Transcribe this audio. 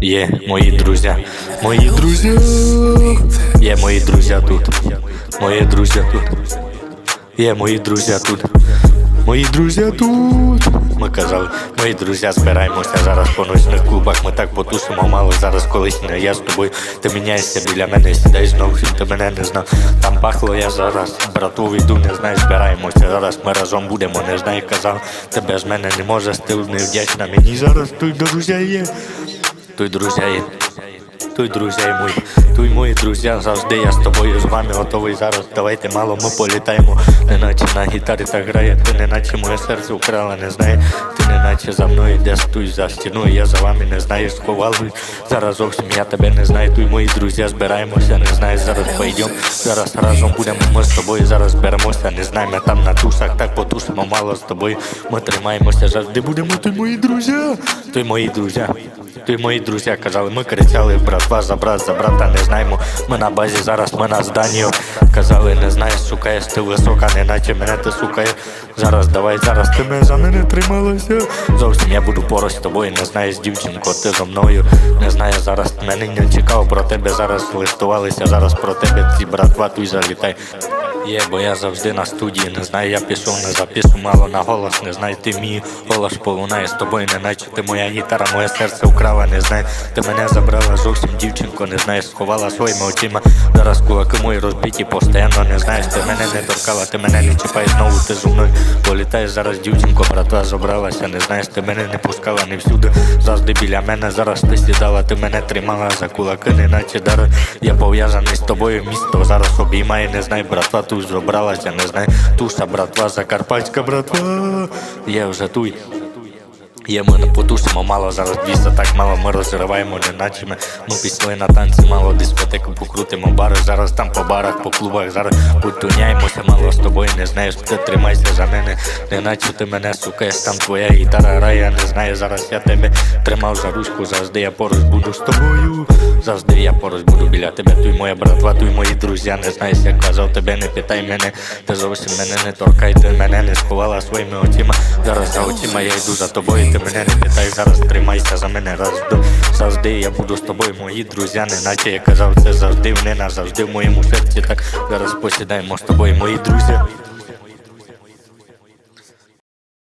Є мої друзі, мої друзі, є мої друзі тут, мої друзі тут, є мої друзі тут, мої друзі тут. Ми казали, мої друзі, збираємося зараз по ночних клубах. Ми так потусимо мало зараз, колись не я з тобою. Ти міняєшся біля мене, сідай знову, ти мене не знав. Там пахло я зараз, брату йду, не знаю, збираємося. Зараз ми разом будемо, не знаю, казав. Тебе з мене не може, ти не вдячна мені зараз. Той друзі є. Той друзі є. Той друзі мої, той мої друзі, завжди я з тобою з вами готовий зараз. Давайте мало ми політаємо. Неначе на гітарі так грає, ти неначе моє серце украла, не знає. Ти неначе за мною йдеш туй за стіною, я за вами не знаю, сховали. Зараз зовсім я тебе не знаю. Той мої друзі збираємося, не знаю, зараз пойдем. Зараз разом будемо ми з тобою, зараз зберемося, не знаю, ми там на тусах, так потусимо мало з тобою. Ми тримаємося, завжди будемо той мої друзі, той мої друзі. Той мої друзі казали, ми кричали братва за брат, за брата не знаємо. Ми на базі зараз, ми на зданні. Казали, не знаєш, шукаєш ти висока, не наче мене ти шукаєш. Зараз давай, зараз ти мене за мене трималася. Зовсім я буду поруч з тобою, не знаєш, дівчинко, ти зо мною. Не знаю, зараз мене не чекав про тебе, зараз листувалися, зараз про тебе ці братва туй залітай. Є, бо я завжди на студії, не знаю, я пішов, не запишу, мало на голос, не знаю, ти мій голос полунає з тобою, не наче ти моя гітара, моє серце украла, не знаю, ти мене забрала зовсім дівчинко, не знаєш, сховала своїми очима. Зараз кулаки мої розбиті, постійно не знаєш, ти мене не торкала, ти мене не чіпаєш знову, ти зо мною політаєш зараз, дівчинко, братва забралася, не знаєш, ти мене не пускала не всюди, завжди біля мене, зараз ти сідала, ти мене тримала за кулаки, не наче дар. Я пов'язаний з тобою, місто зараз обіймає, не знаю, братва тут зобралася, не знаю, туша, братва, закарпатська братва, я вже туй. Є ми не потусимо, мало зараз двісті, так мало ми розриваємо, не наче ми, ми пішли на танці, мало дискотеку покрутимо бари. Зараз там по барах, по клубах, зараз потуняємося, мало з тобою не знаєш, ти тримайся за мене, не наче ти мене сукаєш, там твоя гітара грає, я не знаю, зараз я тебе тримав за ручку, завжди я поруч буду з тобою, завжди я поруч буду біля тебе, туй моя братва, туй мої друзі, не знаєш, як казав, тебе не питай мене, ти зовсім мене не торкай, ти мене не сховала своїми очима. Зараз за очима я йду за тобою, ти мене не питай, зараз тримайся за мене раз до завжди. Я буду з тобою, мої друзі, не наче я казав, це завжди вони назавжди в моєму серці. Так зараз посідаємо з тобою, мої друзі.